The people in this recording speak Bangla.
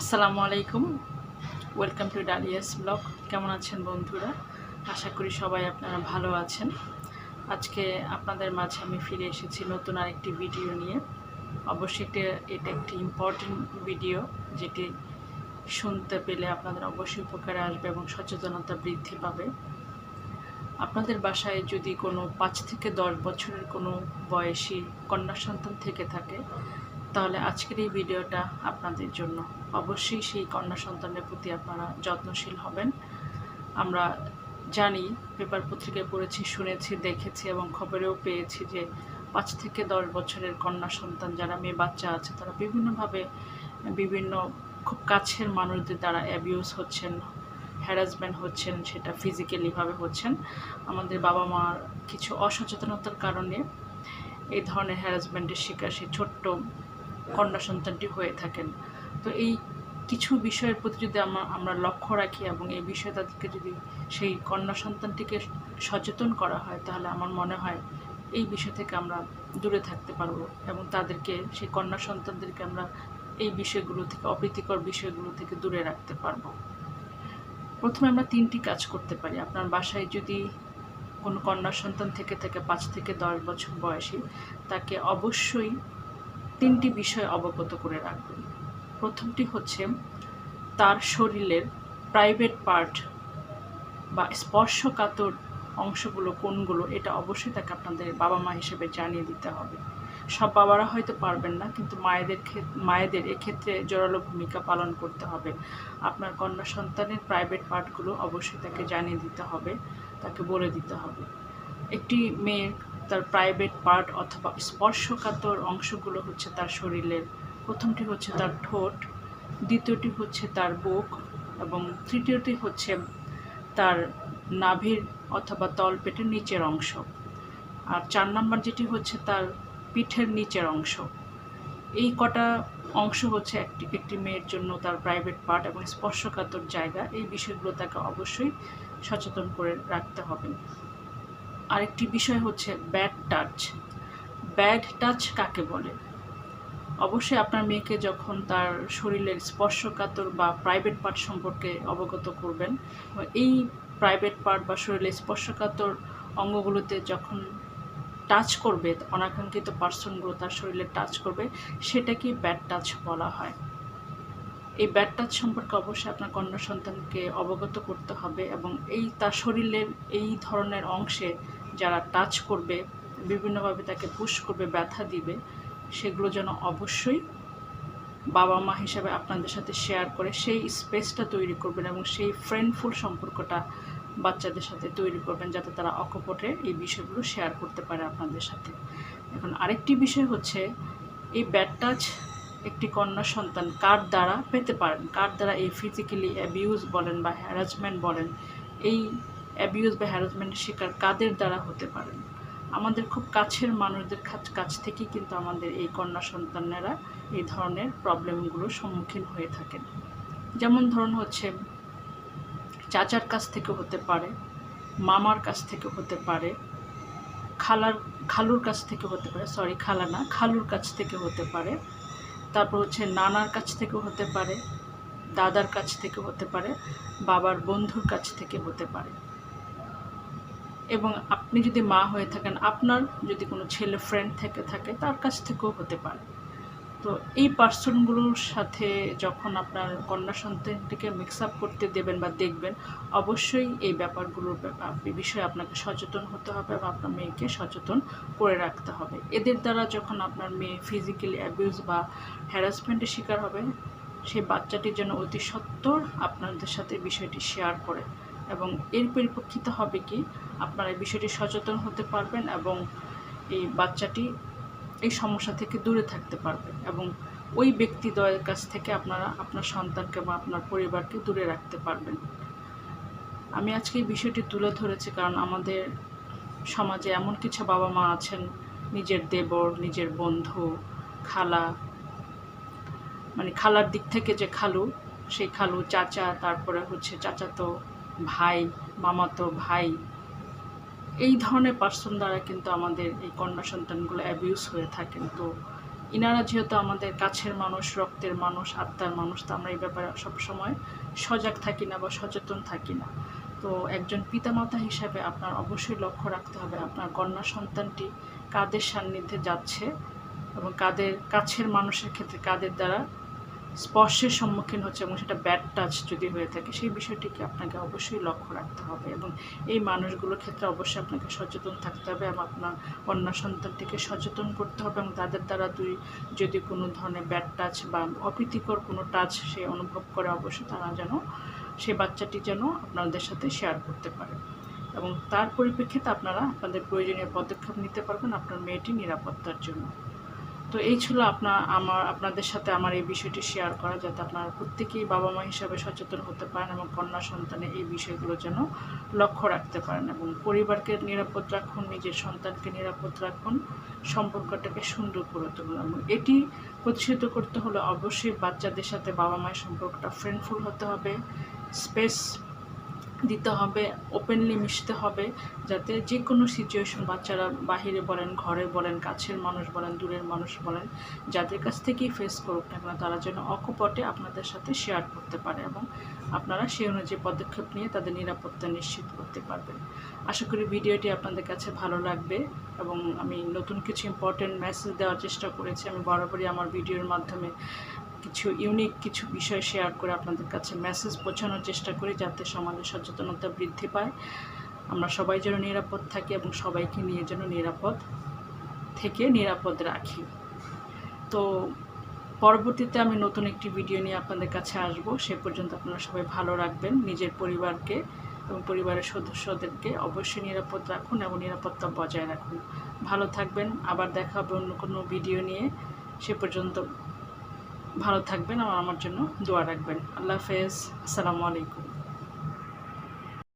আসসালামু আলাইকুম। ওয়েলকাম টু ডালিয়াস ব্লগ কেমন আছেন বন্ধুরা? আশা করি সবাই আপনারা ভালো আছেন। আজকে আপনাদের মাঝে আমি ফিরে এসেছি নতুন আরেকটি ভিডিও নিয়ে। অবশ্যই এটা এটা একটি ইম্পর্টেন্ট ভিডিও যেটি শুনতে পেলে আপনাদের অবশ্যই উপকারে আসবে এবং সচেতনতা বৃদ্ধি পাবে। আপনাদের বাসায় যদি কোনো পাঁচ থেকে দশ বছরের কোনো বয়সী কন্যা সন্তান থেকে থাকে তাহলে আজকের এই ভিডিওটা আপনাদের জন্য। অবশ্যই সেই কন্যা সন্তানের প্রতি আপনারা যত্নশীল হবেন। আমরা জানি, পেপার পত্রিকায় পড়েছি, শুনেছি, দেখেছি এবং খবরেও পেয়েছি যে পাঁচ থেকে দশ বছরের কন্যা সন্তান যারা মেয়ে বাচ্চা আছে, তারা বিভিন্নভাবে বিভিন্ন খুব কাছের মানুষদের দ্বারা অ্যাবিউজ হচ্ছেন হ্যারাসমেন্ট হচ্ছেন, সেটা ফিজিক্যালিভাবে হচ্ছেন। আমাদের বাবা মার কিছু অসচেতনতার কারণে এই ধরনের হ্যারাসমেন্টের শিকার, সেই ছোট্ট কন্যা সন্তানটি হয়ে থাকেন। তো এই কিছু বিষয়ের প্রতি যদি আমরা লক্ষ্য রাখি এবং এই বিষয়ে তাদেরকে যদি সেই কন্যা সন্তানটিকে সচেতন করা হয়, তাহলে আমার মনে হয় এই বিষয় থেকে আমরা দূরে থাকতে পারব এবং তাদেরকে, সেই কন্যা সন্তানদেরকে আমরা এই বিষয়গুলো থেকে, অপ্রীতিকর বিষয়গুলো থেকে দূরে রাখতে পারব। প্রথমে আমরা তিনটি কাজ করতে পারি। আপনার বাসায় যদি কোনো কন্যা সন্তান থেকে থেকে, পাঁচ থেকে দশ বছর বয়সী, তাকে অবশ্যই তিনটি বিষয় অবগত করে রাখবেন প্রথমটি হচ্ছে, তার শরীরের প্রাইভেট পার্ট বা স্পর্শকাতর অংশগুলো কোনগুলো, এটা অবশ্যই তাকে আপনাদের বাবা মা হিসেবে জানিয়ে দিতে হবে। সব বাবারা হয়তো পারবেন না, কিন্তু মায়েদের মায়েদের এক্ষেত্রে জোরালো ভূমিকা পালন করতে হবে। আপনার কন্যা সন্তানের প্রাইভেট পার্টগুলো অবশ্যই তাকে জানিয়ে দিতে হবে, তাকে বলে দিতে হবে। একটি মেয়ের তার প্রাইভেট পার্ট অথবা স্পর্শকাতর অংশগুলো হচ্ছে তার শরীরের। প্রথমটি হচ্ছে তার ঠোঁট, দ্বিতীয়টি হচ্ছে তার বুক এবং তৃতীয়টি হচ্ছে তার নাভির অথবা তলপেটের নিচের অংশ। আর চার নম্বর যেটি হচ্ছে তার পিঠের নিচের অংশ। এই কটা অংশ হচ্ছে একটি একটি মেয়ের জন্য তার প্রাইভেট পার্ট এবং স্পর্শকাতর জায়গা। এই বিষয়গুলো তাকে অবশ্যই সচেতন করে রাখতে হবে। আরেকটি বিষয় হচ্ছে ব্যাড টাচ ব্যাড টাচ কাকে বলে? অবশ্যই আপনার মেয়েকে যখন তার শরীরের স্পর্শকাতর বা প্রাইভেট পার্ট সম্পর্কে অবগত করবেন এই প্রাইভেট পার্ট বা শরীরের স্পর্শকাতর অঙ্গগুলোতে যখন টাচ করবে, অনাকাঙ্ক্ষিত পার্সনগুলো তার শরীরে টাচ করবে, সেটাকেই ব্যাড টাচ বলা হয়। এই ব্যাড টাচ সম্পর্কে অবশ্যই আপনার কন্যা সন্তানকে অবগত করতে হবে এবং এই তার শরীরের এই ধরনের অংশে যারা টাচ করবে, বিভিন্নভাবে তাকে পুশ করবে, ব্যথা দিবে, সেগুলো যেন অবশ্যই বাবা মা হিসাবে আপনাদের সাথে শেয়ার করে, সেই স্পেসটা তৈরি করবেন এবং সেই ফ্রেন্ডফুল সম্পর্কটা বাচ্চাদের সাথে তৈরি করবেন যাতে তারা অকপটে এই বিষয়গুলো শেয়ার করতে পারে আপনাদের সাথে। এখন আরেকটি বিষয় হচ্ছে, এই ব্যাড টাচ একটি কন্যা সন্তান কার দ্বারা পেতে পারেন? কার দ্বারা এই ফিজিক্যালি অ্যাবিউজ বলেন বা হ্যারাসমেন্ট বলেন? এই অ্যাবিউজ বা হ্যারাসমেন্টের শিকার কাদের দ্বারা হতে পারেন আমাদের খুব কাছের মানুষদের কাছ থেকেই কিন্তু আমাদের এই কন্যা সন্তানেরা এই ধরনের প্রবলেমগুলোর সম্মুখীন হয়ে থাকেন। যেমন ধরুন হচ্ছে, চাচার কাছ থেকে হতে পারে, মামার কাছ থেকে হতে পারে, খালার, খালুর কাছ থেকে হতে পারে সরি খালা না, খালুর কাছ থেকে হতে পারে, তারপর হচ্ছে নানার কাছ থেকে হতে পারে, দাদার কাছ থেকে হতে পারে, বাবার বন্ধুর কাছ থেকে হতে পারে। এবং আপনি যদি মা হয়ে থাকেন, আপনার যদি কোনো ছেলে ফ্রেন্ড থেকে থাকে, তার কাছ থেকেও হতে পারে। তো এই পার্সনগুলোর সাথে যখন আপনার কন্যা সন্তানটিকে মিক্স আপ করতে দেবেন বা দেখবেন, অবশ্যই এই ব্যাপারগুলোর বিষয়ে আপনাকে সচেতন হতে হবে বা আপনার মেয়েকে সচেতন করে রাখতে হবে। এদের দ্বারা যখন আপনার মেয়ে ফিজিক্যালি অ্যাবিউজ বা হ্যারাসমেন্টের শিকার হবে সেই বাচ্চাটি যেন অতি সত্বর আপনাদের সাথে বিষয়টি শেয়ার করে। এবং এর পরিপ্রেক্ষিতে হবে কি আপনারা এই বিষয়টি সচেতন হতে পারবেন এবং এই বাচ্চাটি এই সমস্যা থেকে দূরে থাকতে পারবে এবং ওই ব্যক্তিদ্বয়ের কাছ থেকে আপনারা আপনার সন্তানকে বা আপনার পরিবারকে দূরে রাখতে পারবেন। আমি আজকে এই বিষয়টি তুলে ধরেছি কারণ আমাদের সমাজে এমন কিছু বাবা মা আছেন, নিজের দেবর, নিজের বন্ধু, খালা মানে খালার দিক থেকে যে খালু, সেই খালু চাচা, তারপরে হচ্ছে চাচাতো ভাই, মামাতো ভাই, এই ধরনের পার্সন দ্বারা কিন্তু আমাদের এই কন্যা সন্তানগুলো অ্যাবিউজ হয়ে থাকেন। তো ইনারা যেহেতু আমাদের কাছের মানুষ, রক্তের মানুষ, আত্মার মানুষ, তো আমরা এই ব্যাপারে সবসময় সজাগ থাকি না বা সচেতন থাকি না। তো একজন পিতামাতা হিসাবে আপনার অবশ্যই লক্ষ্য রাখতে হবে, আপনার কন্যা সন্তানটি কাদের সান্নিধ্যে যাচ্ছে এবং কাদের, কাছের মানুষের ক্ষেত্রে কাদের দ্বারা স্পর্শের সম্মুখীন হচ্ছে এবং সেটা ব্যাড টাচ যদি হয়ে থাকে, সেই বিষয়টিকে আপনাকে অবশ্যই লক্ষ্য রাখতে হবে এবং এই মানুষগুলোর ক্ষেত্রে অবশ্যই আপনাকে সচেতন থাকতে হবে এবং আপনার কন্যা সন্তানটিকে সচেতন করতে হবে এবং তাদের দ্বারা দুই, যদি কোনো ধরনের ব্যাড টাচ বা অপ্রীতিকর কোনো টাচ সে অনুভব করে, অবশ্যই তারা যেন, সে বাচ্চাটি যেন আপনাদের সাথে শেয়ার করতে পারে। এবং তার পরিপ্রেক্ষিতে আপনারা আপনাদের প্রয়োজনীয় পদক্ষেপ নিতে পারবেন আপনার মেয়েটির নিরাপত্তার জন্য। তো এই ছিল আপনার আমার, আপনাদের সাথে আমার এই বিষয়টি শেয়ার করা, যাতে আপনারা প্রত্যেকেই বাবা মা হিসাবে সচেতন হতে পারেন এবং কন্যা সন্তানের এই বিষয়গুলো যেন লক্ষ্য রাখতে পারেন এবং পরিবারকে নিরাপদ রাখুন, নিজের সন্তানকে নিরাপদ রাখুন, সম্পর্কটাকে সুন্দর করে তুলুন এবং এটি প্রতিষ্ঠিত করতে হলে অবশ্যই বাচ্চাদের সাথে বাবা মায়ের সম্পর্কটা ফ্রেন্ডফুল হতে হবে স্পেস দিতে হবে ওপেনলি মিশতে হবে, যাতে যে কোনো সিচুয়েশন বাচ্চারা বাহিরে বলেন, ঘরে বলেন, কাছের মানুষ বলেন, দূরের মানুষ বলেন, যাদের কাছ থেকেই ফেস করুক না কেন, তারা যেন অকপটে আপনাদের সাথে শেয়ার করতে পারে এবং আপনারা সেই অনুযায়ী পদক্ষেপ নিয়ে তাদের নিরাপত্তা নিশ্চিত করতে পারবেন। আশা করি ভিডিওটি আপনাদের কাছে ভালো লাগবে এবং আমি নতুন কিছু ইম্পর্টেন্ট মেসেজ দেওয়ার চেষ্টা করেছি। আমি বরাবরই আমার ভিডিওর মাধ্যমে কিছু ইউনিক কিছু বিষয় শেয়ার করে আপনাদের কাছে মেসেজ পৌঁছানোর চেষ্টা করি যাতে সমাজে সচেতনতা বৃদ্ধি পায়। আমরা সবাই যেন নিরাপদ থাকি এবং সবাইকে নিয়ে যেন নিরাপদ থেকে নিরাপদ রাখি। তো পরবর্তীতে আমি নতুন একটি ভিডিও নিয়ে আপনাদের কাছে আসব। সে পর্যন্ত আপনারা সবাই ভালো রাখবেন, নিজের পরিবারকে এবং পরিবারের সদস্যদেরকে অবশ্যই নিরাপদ রাখুন এবং নিরাপত্তা বজায় রাখুন। ভালো থাকবেন, আবার দেখা হবে অন্য কোনো ভিডিও নিয়ে। সে পর্যন্ত ভালো থাকবেন আর আমার জন্য দোয়া রাখবেন। আল্লাহ হাফেজ। আসসালামু আলাইকুম।